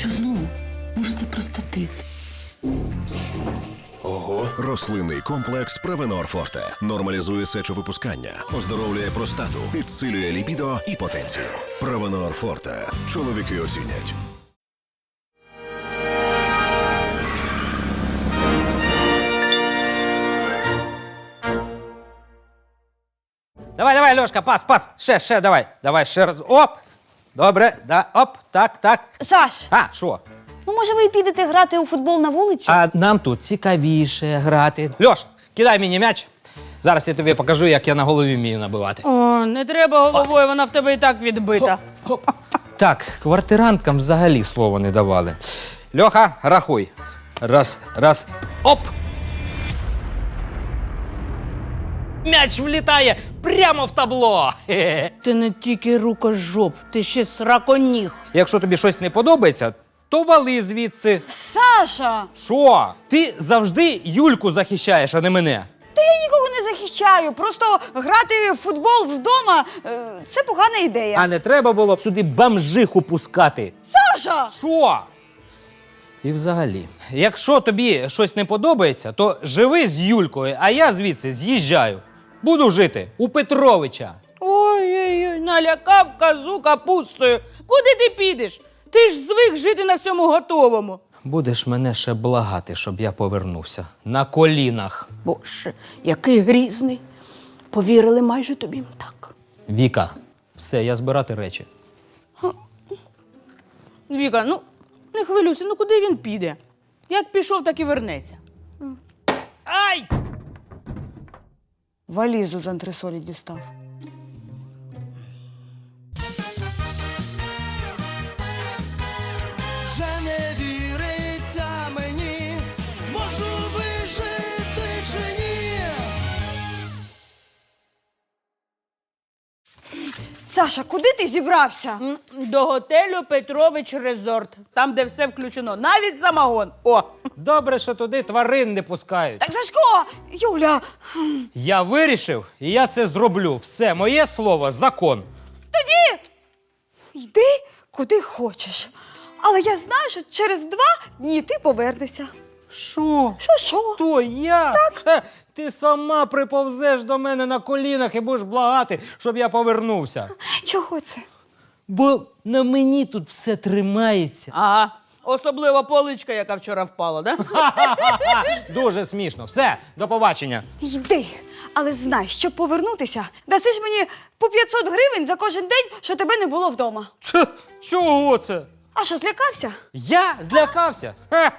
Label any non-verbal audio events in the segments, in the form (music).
Що знову? Може, це простатит? Ого. Рослинний комплекс Провенор Форте нормалізує сечовипускання, оздоровлює простату, підсилює ліпідо і потенцію. Провенор Форте. Чоловіки оцінять. Давай, давай, Льошка, пас, пас. Ще, ще, давай. Давай ще раз. Оп. Добре, да, оп, так, так. Саш, А, що? ну може ви підете грати у футбол на вулицю? А нам тут цікавіше грати. Льош, кидай мені м'яч. Зараз я тобі покажу, як я на голові вмію набивати. О, не треба головою, вона в тебе і так відбита. Так, квартиранткам взагалі слова не давали. Льоха, рахуй. Раз, раз, оп! М'яч влітає прямо в табло. (laughs) Ти не тільки рукожоп, ти ще сраконіг. Якщо тобі щось не подобається, то вали звідси. Саша! Що? Ти завжди Юльку захищаєш, а не мене. Та я нікого не захищаю. Просто грати в футбол вдома е, це погана ідея. А не треба було б сюди бомжиху пускати. Саша! Що? І взагалі, якщо тобі щось не подобається, то живи з Юлькою, а я звідси з'їжджаю. Буду жити у Петровича. Ой-ой-ой, налякав казу капустою. Куди ти підеш? Ти ж звик жити на всьому готовому. Будеш мене ще благати, щоб я повернувся. На колінах. Боже, який грізний. Повірили майже тобі так. Віка, все, я збирати речі. Віка, ну не хвилюйся, ну куди він піде? Як пішов, так і вернеться. Ай! Валізу з антресолі дістав. Саша, куди ти зібрався? М, До готелю Петрович Резорт, там, де все включено, навіть самогон. О! Добре, що туди тварин не пускають. Так, Сашко! Юля! Я вирішив, і я це зроблю. Все, моє слово закон. Йди куди хочеш. Але я знаю, що через два дні ти повернешся. Що? Що, що? То я? Так. Ти сама приповзеш до мене на колінах і будеш благати, щоб я повернувся. Чого це? Бо на мені тут все тримається. Ага. Особливо поличка, яка вчора впала, да? (laughs) Дуже смішно. Все, до побачення. Йди, але знай, щоб повернутися, даси ж мені по 500 гривень за кожен день, що тебе не було вдома. Це, чого це? А що, злякався? Я злякався. Ха.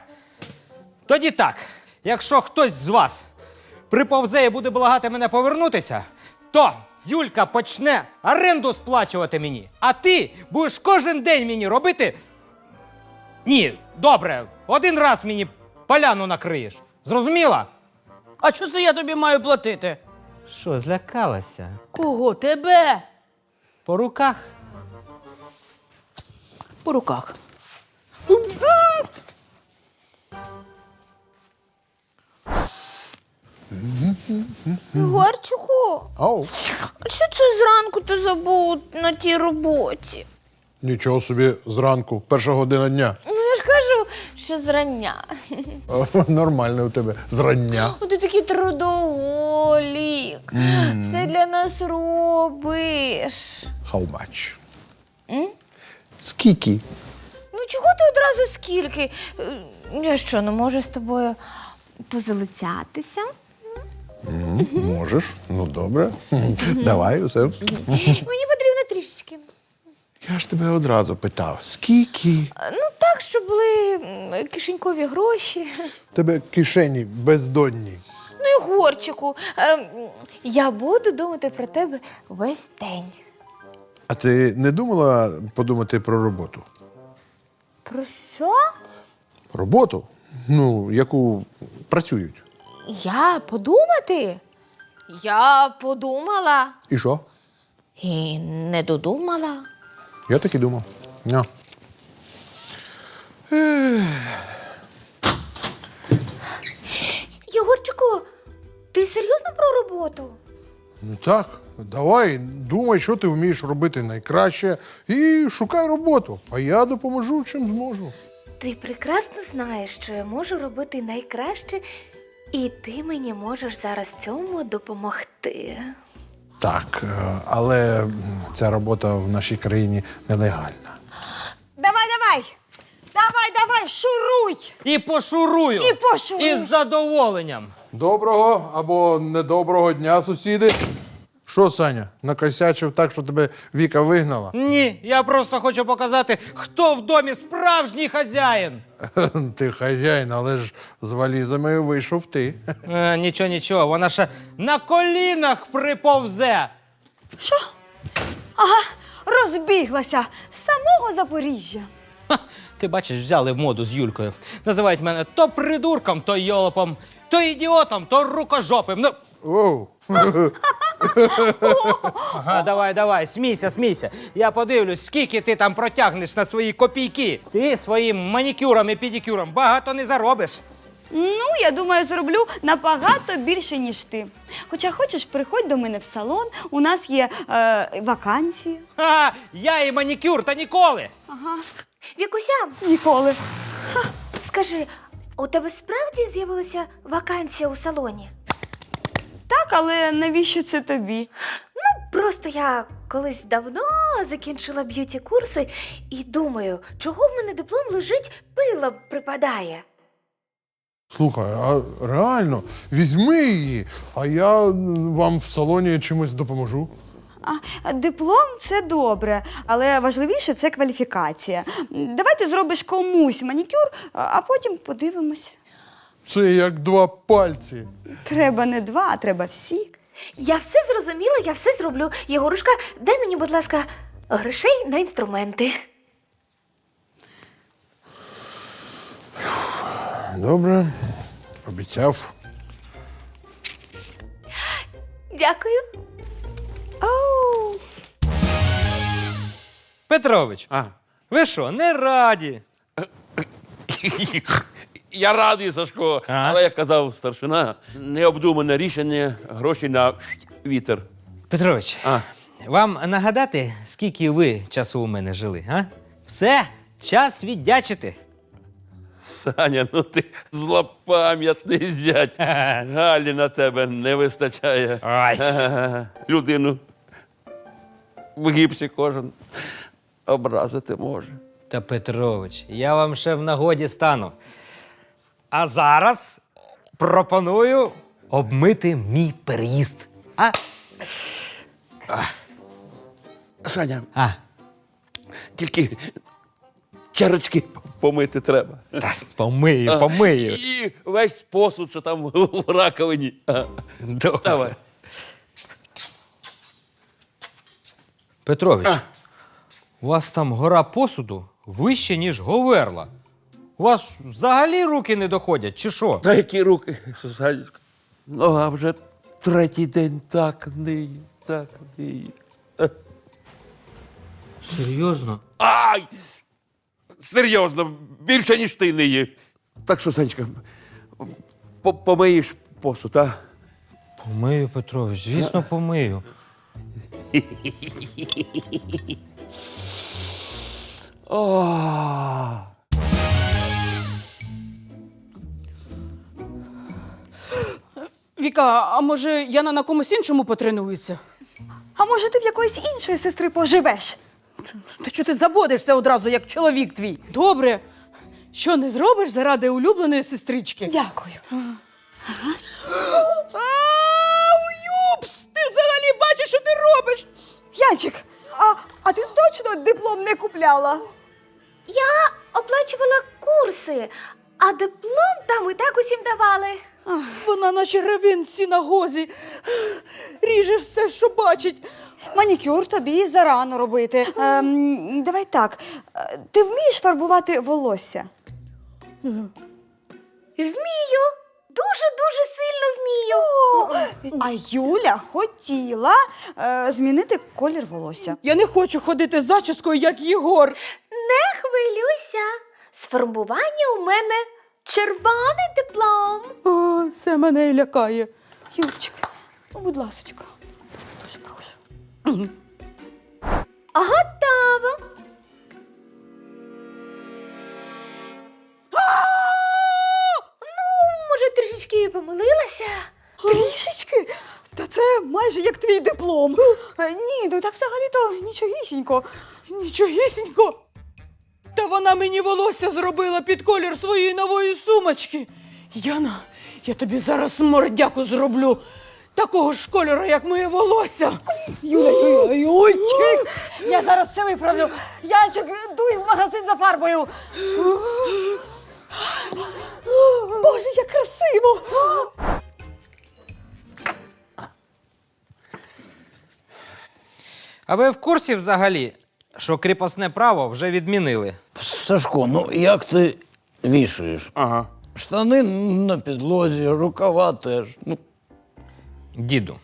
Тоді так, якщо хтось з вас приповзе і буде благати мене повернутися, то Юлька почне оренду сплачувати мені, а ти будеш кожен день мені робити. Ні, добре, один раз мені поляну накриєш. Зрозуміла? А що це я тобі маю платити? Що, злякалася? Кого? Тебе? По руках? По руках. Горчику, Ау, а що це зранку ти забув на тій роботі? нічого собі зранку, перша година дня. Ну я ж кажу, що зрання. Нормально у тебе зрання. О, ти такий трудоголік. Все для нас робиш. How much? Скільки? Ну чого ти одразу скільки? Е, Я що, не можу з тобою позалицятися? Можеш, ну добре. Давай усе. Мені потрібно трішечки. Я ж тебе одразу питав, скільки? Е, Ну так, щоб були м, кишенькові гроші. Тебе кишені бездонні. Ну і горчику. Ем, Я буду думати про тебе весь день. А ти не думала подумати про роботу? Про що? Роботу? Ну, яку працюють. Я подумати? Я подумала І що? і не додумала. Я так і думав. На. Єгорчику, ти серйозно про роботу? Ну так, давай, думай, що ти вмієш робити найкраще, і шукай роботу. А я допоможу, чим зможу. Ти прекрасно знаєш, що я можу робити найкраще, і ти мені можеш зараз цьому допомогти. Так, е, але ця робота в нашій країні нелегальна. Давай, давай! Давай, давай, шуруй! І пошурую. І пошурую. Із задоволенням. Доброго або недоброго дня, сусіди. Що, Саня, накосячив так, що тебе Віка вигнала? Ні, я просто хочу показати, хто в домі справжній хазяїн. (laughs) Ти хазяїн, але ж з валізами вийшов ти. (laughs) Е, нічого, нічого, вона ще на колінах приповзе. Що? Ага, розбіглася з самого Запоріжжя. Ха, ти бачиш, взяли моду з Юлькою. Називають мене то придурком, то йолопом, то ідіотом, то рукожопим. Ну, Оу. (laughs) ага, давай, давай, смійся, смійся. Я подивлюсь, скільки ти там протягнеш на свої копійки. Ти своїм манікюром і педикюром багато не заробиш. Ну, я думаю, зроблю набагато більше, ніж ти. Хоча хочеш, приходь до мене в салон, у нас є е, вакансії. Ха, я і манікюр, та ніколи. Ага, Вікуся, ніколи. скажи, у тебе справді з'явилася вакансія у салоні? Так, але навіщо це тобі? Ну, просто я колись давно закінчила б'юті курси і думаю, чого в мене диплом лежить, пила припадає. Слухай, а реально, візьми її, а я м, вам в салоні чимось допоможу. А, диплом це добре, але важливіше це кваліфікація. Давай ти зробиш комусь манікюр, а а потім подивимось. Це як два пальці. Треба не два, а треба всі. Я все зрозуміла, я все зроблю. Єгорушка, дай мені, будь ласка, грошей на інструменти. Добре, обіцяв. Дякую. Оу. Петрович, А. ви що, не раді? (laughs) Я радий, Сашко, А? але як казав старшина, необдумане рішення, гроші на вітер. Петрович, А. вам нагадати, скільки ви часу у мене жили, а? Все, час віддячити. Саня, ну ти злопам'ятний зять. Галі на тебе не вистачає. Ай. Ага. Людину в гіпсі кожен образити може. Та Петрович, я вам ще в нагоді стану. А зараз пропоную обмити мій переїзд. А? Саня, А, тільки чарочки помити треба. та, помию, помию. І весь посуд, що там в раковині. А, Добре. Давай. Петрович, у вас там гора посуду вище, ніж Говерла. У вас взагалі руки не доходять, чи що? На які руки, Санечка? Нога вже третій день так ниє, так ниє. Серйозно? Ай! Серйозно, більше, ніж ти ниє. Так що, Санечка, по- помиєш посуд, а? Помию, Петрович, звісно, помию. (laughs) О! Віка, а може Яна на комусь іншому потренується? А може ти в якоїсь іншої сестри поживеш? Та що ти заводишся одразу, як чоловік твій? Добре. Що не зробиш заради улюбленої сестрички? Дякую. Ау, юпс! Ти взагалі бачиш, що ти робиш? Янчик, а, а ти точно диплом не купляла? Я оплачувала курси, а диплом там і так усім давали. Вона наче ревін в синагозі. Ріже все, що бачить. Манікюр тобі зарано робити. Ем, давай так. е, Ти вмієш фарбувати волосся? Вмію. Дуже-дуже сильно вмію. А Юля хотіла е, змінити колір волосся. Я не хочу ходити з зачіскою, як Єгор. Не хвилюйся. З фарбування у мене червоний диплом. О, Це мене і лякає. Юрчик, ну будь ласочка, я дуже прошу. Готово. Ну, може, трішечки помилилася. Трішечки? Та це майже як твій диплом. Е, ні, ну так взагалі-то нічогісінько. Нічогісінько. Та вона мені волосся зробила під колір своєї нової сумочки. Яна, я тобі зараз мордяку зроблю. Такого ж кольору, як моє волосся. Юля, Юля, Юльчик! Я зараз все виправлю. Янчик, дуй в магазин за фарбою. Боже, як красиво! А ви в курсі взагалі, що кріпосне право вже відмінили? Сашко, ну як ти вішаєш? Ага. Штани на підлозі, рукава теж. Ну, Діду,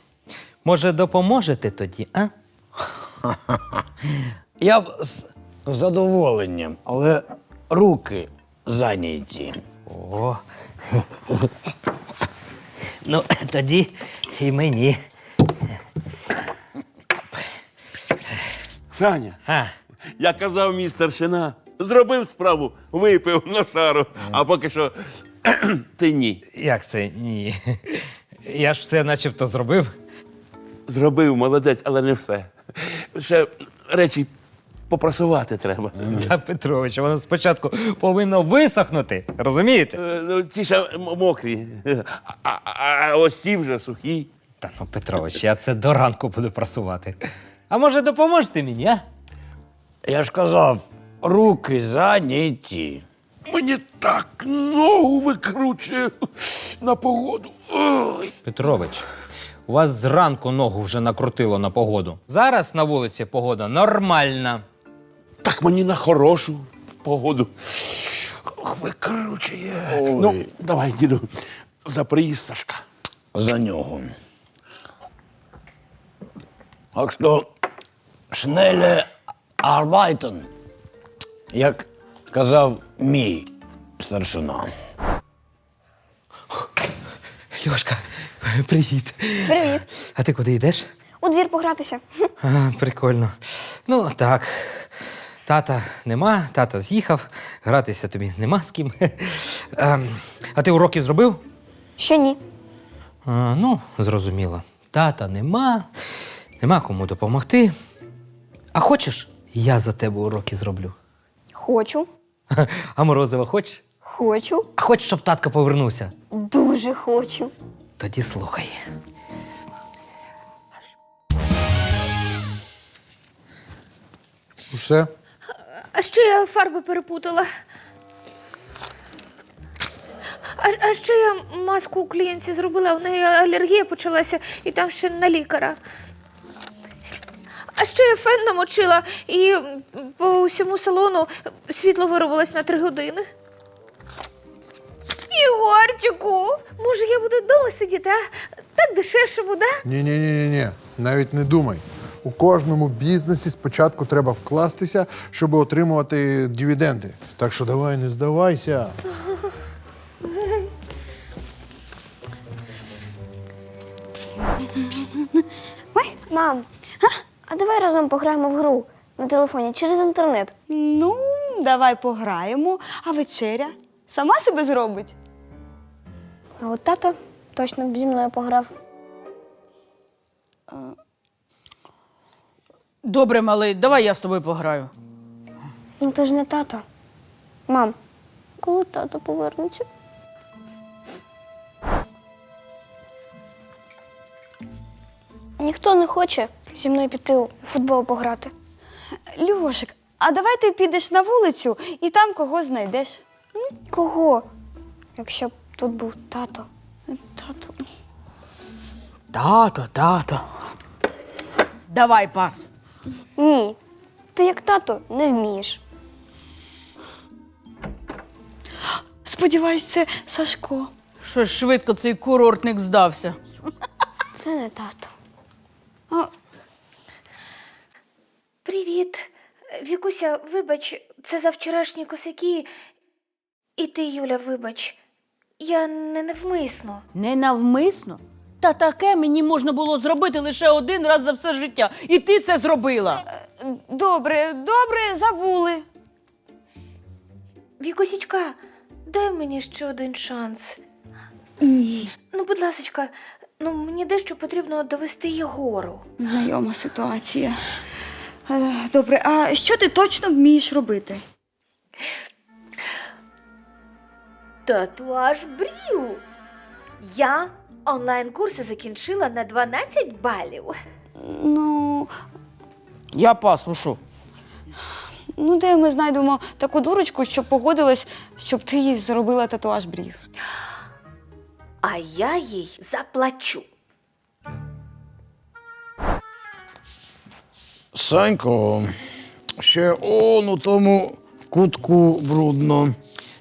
може, допоможете тоді, а? я б з задоволенням, але руки зайняті. О. (laughs) ну, тоді і мені. Саня, А, я казав мій старшина, зробив справу, випив на шару, а поки що (clears throat) ти ні. як це ні? (laughs) Я ж все начебто зробив. Зробив молодець, але не все. Ще речі попрасувати треба. Та Петрович, воно спочатку повинно висохнути, розумієте? Е, ну, Ці ще м- мокрі, а, а, а ось ці вже сухі. Та ну, Петрович, я це до ранку буду прасувати. А може допоможете мені, а? Я ж казав, руки зайняті. Мені так ногу викручує на погоду. Ой. Петрович, у вас зранку ногу вже накрутило на погоду. Зараз на вулиці погода нормальна. Так мені на хорошу погоду. Ох, Викручує. Ну, давай, діду, за приїзд Сашка. за нього. Так що шнеле арбайтен, як казав мій старшина. Льошка, привіт. Привіт. А ти куди йдеш? У двір погратися. А, прикольно. Ну, так. Тата нема, тата з'їхав, гратися тобі нема з ким. Ем, а ти уроки зробив? Ще ні. А, ну, зрозуміло. Тата нема, нема кому допомогти. А хочеш, я за тебе уроки зроблю. Хочу. (laughs) А морозиво хочеш? Хочу. А хочеш, щоб татко повернувся? Дуже хочу. Тоді слухай. Все? А ще я фарби перепутала. А, а ще я маску у клієнтці зробила, у неї алергія почалася, і там ще на лікаря. А ще я фен намочила, і по всьому салону світло виробилось на три години. Ігорчику, може, я буду вдома сидіти, а? Так дешевше буде. Ні, ні, ні, ні, ні. Навіть не думай. У кожному бізнесі спочатку треба вкластися, щоб отримувати дивіденди. Так що давай, не здавайся. Ой, Мам, а давай разом пограємо в гру на телефоні через інтернет. Ну, давай пограємо, а вечеря сама себе зробить. А от тато точно б зі мною пограв. Добре, малий, давай я з тобою пограю. Ну ти ж не тато. Мам, коли тато повернеться? Ніхто не хоче зі мною піти у футбол пограти. Льошик, а давай ти підеш на вулицю і там кого знайдеш. Кого? Якщо б тут був тато. Тату. Тато, тато. Давай пас. Ні. Ти як тато не вмієш. Сподіваюсь, це Сашко. Щось швидко цей курортник здався. Це не тато. А, Привіт. Вікуся, вибач, це за вчорашні косяки. І ти, Юля, вибач. Я не навмисно. Ненавмисно? Та таке мені можна було зробити лише один раз за все життя. І ти це зробила. добре, добре, забули. Вікусічка, дай мені ще один шанс. Ні. Ну, будь ласочка, ну мені дещо потрібно довести Єгору. Знайома ситуація. Е, Добре, а що ти точно вмієш робити? Татуаж брів. Я онлайн-курси закінчила на 12 балів. Ну, Я послушу. ну де ми знайдемо таку дурочку, щоб погодилась, щоб ти їй зробила татуаж брів. А я їй заплачу. Санько, ще он у тому кутку брудно.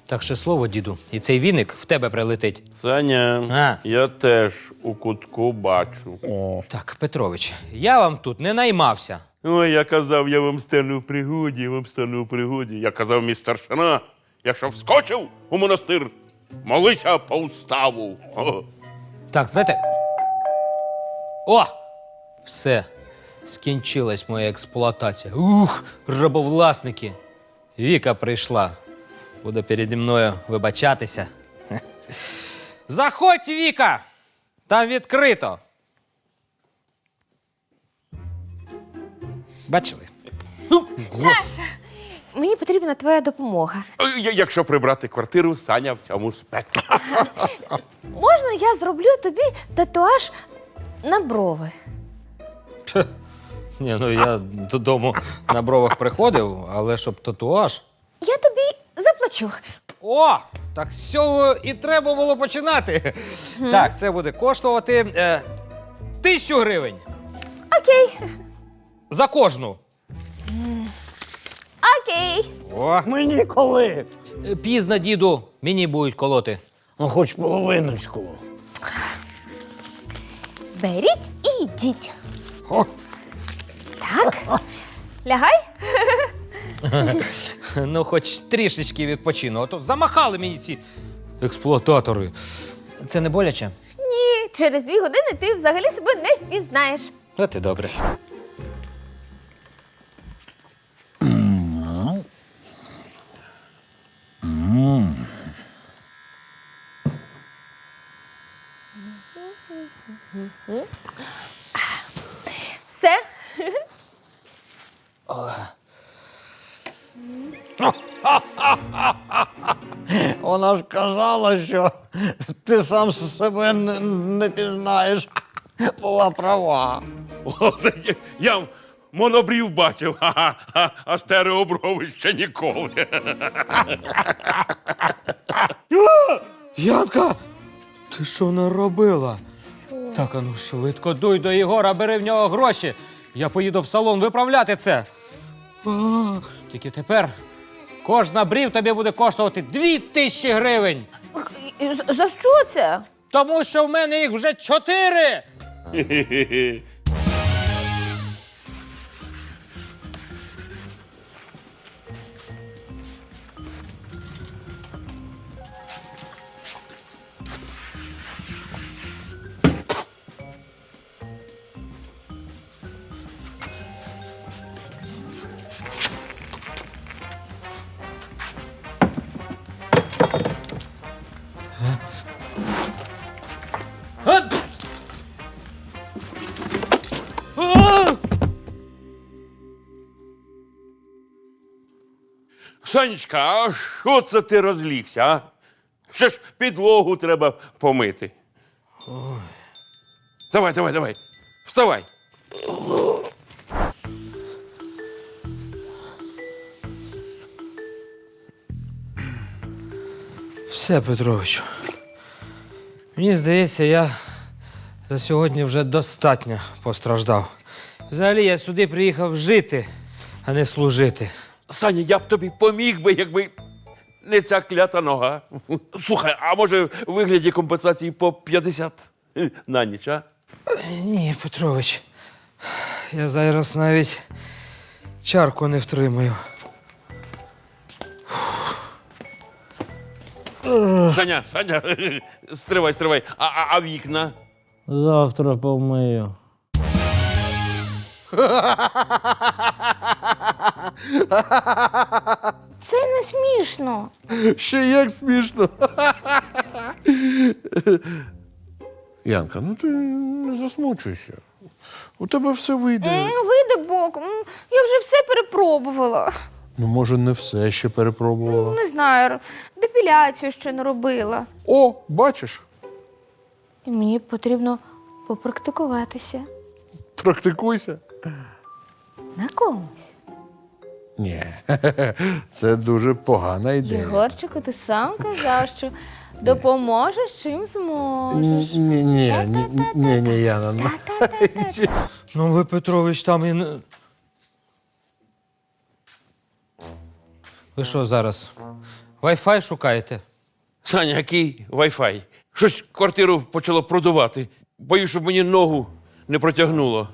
Так ще слово, діду, і цей віник в тебе прилетить. Саня, А. я теж у кутку бачу. О. Так, Петрович, я вам тут не наймався. Ой, я казав, я вам стану в пригоді, я вам стану в пригоді. Я казав, мій старшина, якщо вскочив у монастир, молися по уставу. О. Так, знаєте. О! Все. Скінчилась моя експлуатація. Ух, рабовласники. Віка прийшла. Буде переді мною вибачатися. Заходь, Віка! Там відкрито. Бачили? Гос- Мені потрібна твоя допомога. Я- Якщо прибрати квартиру, Саня в цьому спец. (laughs) Можна я зроблю тобі татуаж на брови? Ні, ну я додому на бровах приходив, але щоб татуаж. Я тобі заплачу. О! Так з цього і треба було починати. Так, це буде коштувати е, тисячу гривень. Окей, За кожну. Окей. О, Мені коли? е, пізно, діду, мені будуть колоти. Ну, хоч половиночку. Беріть і йдіть. О. Так. Лягай. (laughs) Ну, хоч трішечки відпочину, а то замахали мені ці експлуататори. Це не боляче? Ні, через дві години ти взагалі себе не впізнаєш. От і добре. Все. Вона ж казала, що ти сам себе не, не пізнаєш. Була права. О, та я- Я монобрів бачив, ха-ха, а стереоброви ще ніколи. Янка! Ти що наробила? Так, а ну швидко дуй до Єгора, бери в нього гроші. Я поїду в салон виправляти це. А, тільки тепер кожна брів тобі буде коштувати дві тисячі гривень. За що це? Тому що в мене їх вже чотири. А! (laughs) Санечка, а що це ти розлігся, а? Ще ж підлогу треба помити. Давай, давай, давай. Вставай. Все, Петровичу. Мені здається, я за сьогодні вже достатньо постраждав. Взагалі я сюди приїхав жити, а не служити. Саня, я б тобі поміг би, якби не ця клята нога. Слухай, а може в вигляді компенсації по 50 на ніч, а? Ні, Петрович. Я зараз навіть чарку не втримаю. Саня, Саня, стривай, стривай. А, а, а вікна? Завтра помию. (laughs) це не смішно. Ще як смішно. Янка, ну ти не засмучуйся. У тебе все вийде. М, Вийде боком. М, Я вже все перепробувала. Ну, може, не все ще перепробувала. Не знаю, депіляцію ще не робила. О, бачиш, І мені потрібно попрактикуватися. практикуйся. На комусь. Ні, (laughs) це дуже погана ідея. Єгорчику, ти сам казав, що допоможеш чим зможеш. Ні, ні, ні, ні, ні, Яна. ну. Ну, ви, Петрович, там і. не- Ви що зараз? Wi-Fi шукаєте? Саня, який Wi-Fi? Щось квартиру почало продувати. Боюсь, щоб мені ногу не протягнуло.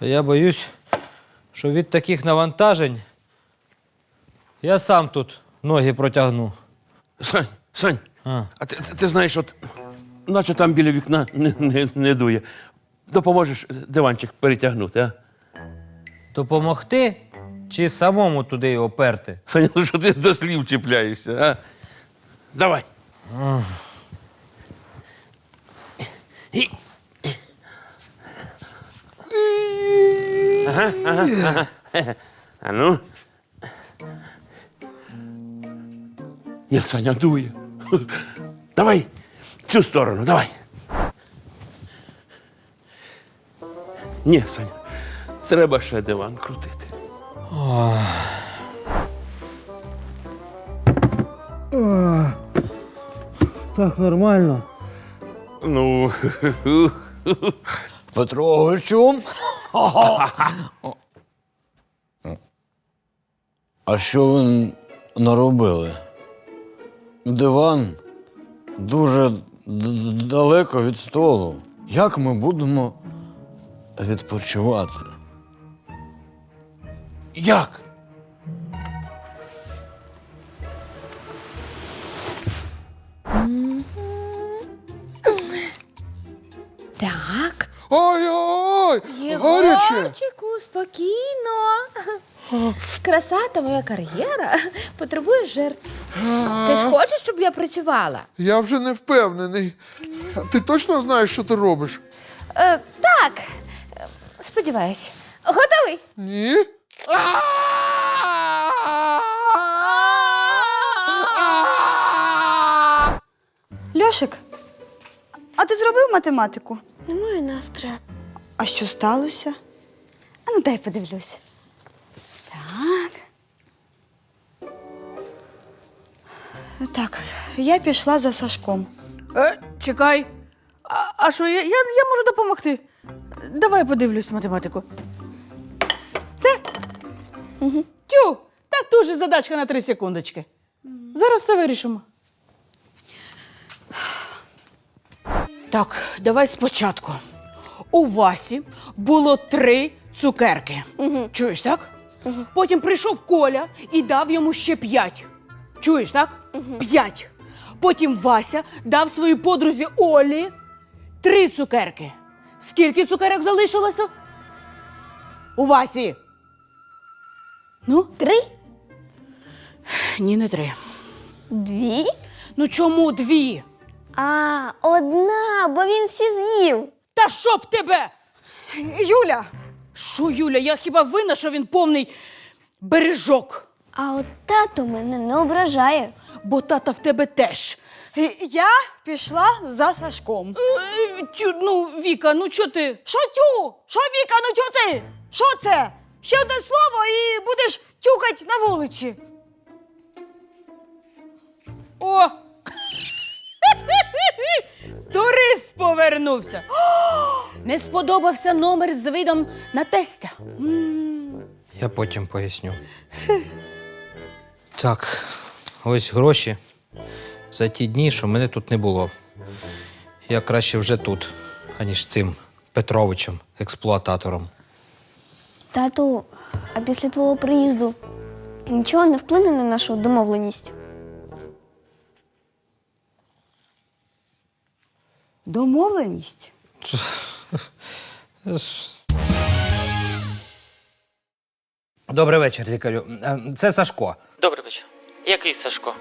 А Я боюсь, що від таких навантажень я сам тут ноги протягну. Сань, Сань, А. а ти, ти, ти знаєш, от, наче там біля вікна не, не, не дує. Допоможеш диванчик перетягнути, а? Допомогти чи самому туди його перти? Саня, ну що ти до слів чіпляєшся, а? Давай. І- Ага, ага, ага. А ну. Ні, Саня дує. Давай в цю сторону, давай. Ні, Саня, треба ще диван крутити. Так, нормально. Ну, Петровичу. А що ви наробили? Диван дуже далеко від столу. Як ми будемо відпочивати? як? Гаряче! Єгорчику, спокійно. Краса та моя кар'єра потребує жертв. Ти ж хочеш, щоб я працювала? Я вже не впевнений. Ти точно знаєш, що ти робиш? Е, так. Е, Сподіваюсь. Готовий? Ні? Льошик, а ти зробив математику? Немає настрою. А що сталося? А ну дай подивлюсь. Так. Так, я пішла за Сашком. Е, чекай. А, а що, я, я, я можу допомогти? Давай подивлюсь математику. Це? Угу. Тю, так дуже задачка на три секундочки. Зараз все вирішимо. Так, давай спочатку. У Васі було три цукерки. Чуєш, так? Потім прийшов Коля і дав йому ще п'ять. Чуєш, так? П'ять. Потім Вася дав своїй подрузі Олі три цукерки. Скільки цукерок залишилося? У Васі. Ну, Три? ні, не три. Дві? Ну чому дві? А, одна, бо він всі з'їв. Та щоб тебе! Юля! Що, Юля, я хіба винна, що він повний бережок? А от тато мене не ображає. Бо тата в тебе теж. Я пішла за Сашком. Е, тю, ну, Віка, ну чого ти? Що тю? Що Віка, ну чого ти? Що це? Ще одне слово і будеш тюкать на вулиці. О! (laughs) Турист повернувся. (gasps) Не сподобався номер з видом на тестя. Я потім поясню. Так, ось гроші за ті дні, що мене тут не було. Я краще вже тут, аніж цим Петровичем, експлуататором. Тату, а після твого приїзду нічого не вплине на нашу домовленість. Домовленість? Добрий вечір, лікарю. Е, Це Сашко. Добрий вечір. Який Сашко?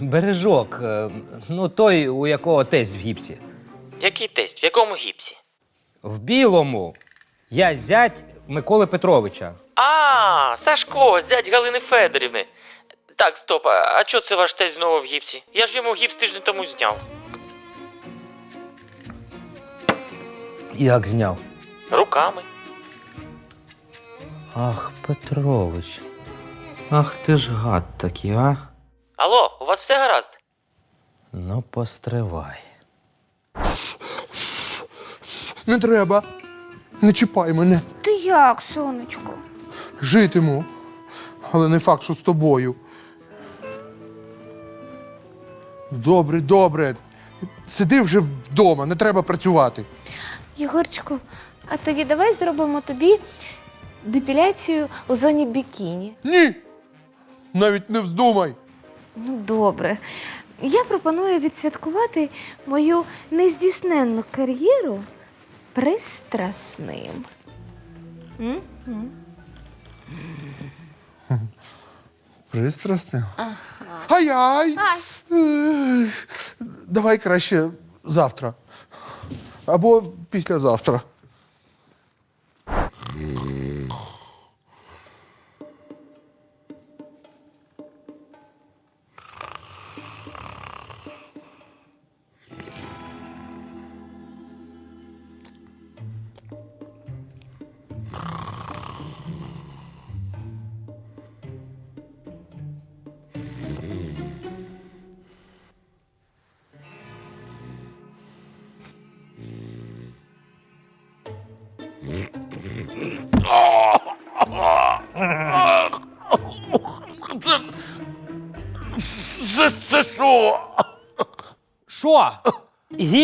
Бережок. е, Ну, той, у якого тесть в гіпсі. Який тесть? В якому гіпсі? В білому. Я зять Миколи Петровича. А, Сашко, зять Галини Федорівни. Так, стоп, а а чого це ваш тесть знову в гіпсі? Я ж йому гіпс тиждень тому зняв. Як зняв? Руками. Ах, Петрович. Ах ти ж гад такий, а? Алло, у вас все гаразд? Ну, постривай. Не треба. Не чіпай мене. Ти як, сонечко? Житиму. Але не факт, що з тобою. Добре, добре. Сиди вже вдома, не треба працювати. Єгорчику, а тоді давай зробимо тобі депіляцію у зоні бікіні. Ні. Навіть не вздумай. Ну, добре. Я пропоную відсвяткувати мою нездійсненну кар'єру пристрасним. М? Пристрасне? Ага. Ай-ай! Ех, Давай краще завтра. Або післязавтра.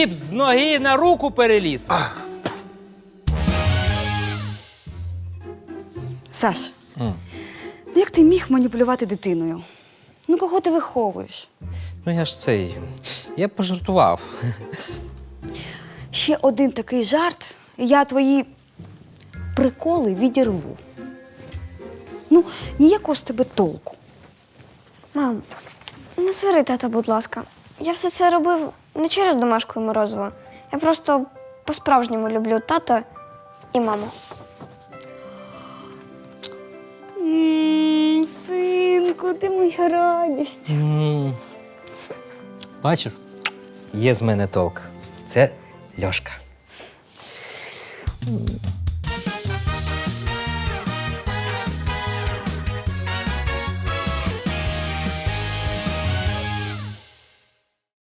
Гіпс з ноги на руку переліз? Саш, ну як ти міг маніпулювати дитиною? Ну, кого ти виховуєш? Ну я ж цей. Я пожартував. Ще один такий жарт, і я твої приколи відірву. Ну, ніякого з тебе толку. Мам, не свари тата, будь ласка. Я все це робив не через домашку і морозиво. Я просто по-справжньому люблю тата і маму. М, Синку, ти моя радість. М. Бачиш, є з мене толк. Це Льошка.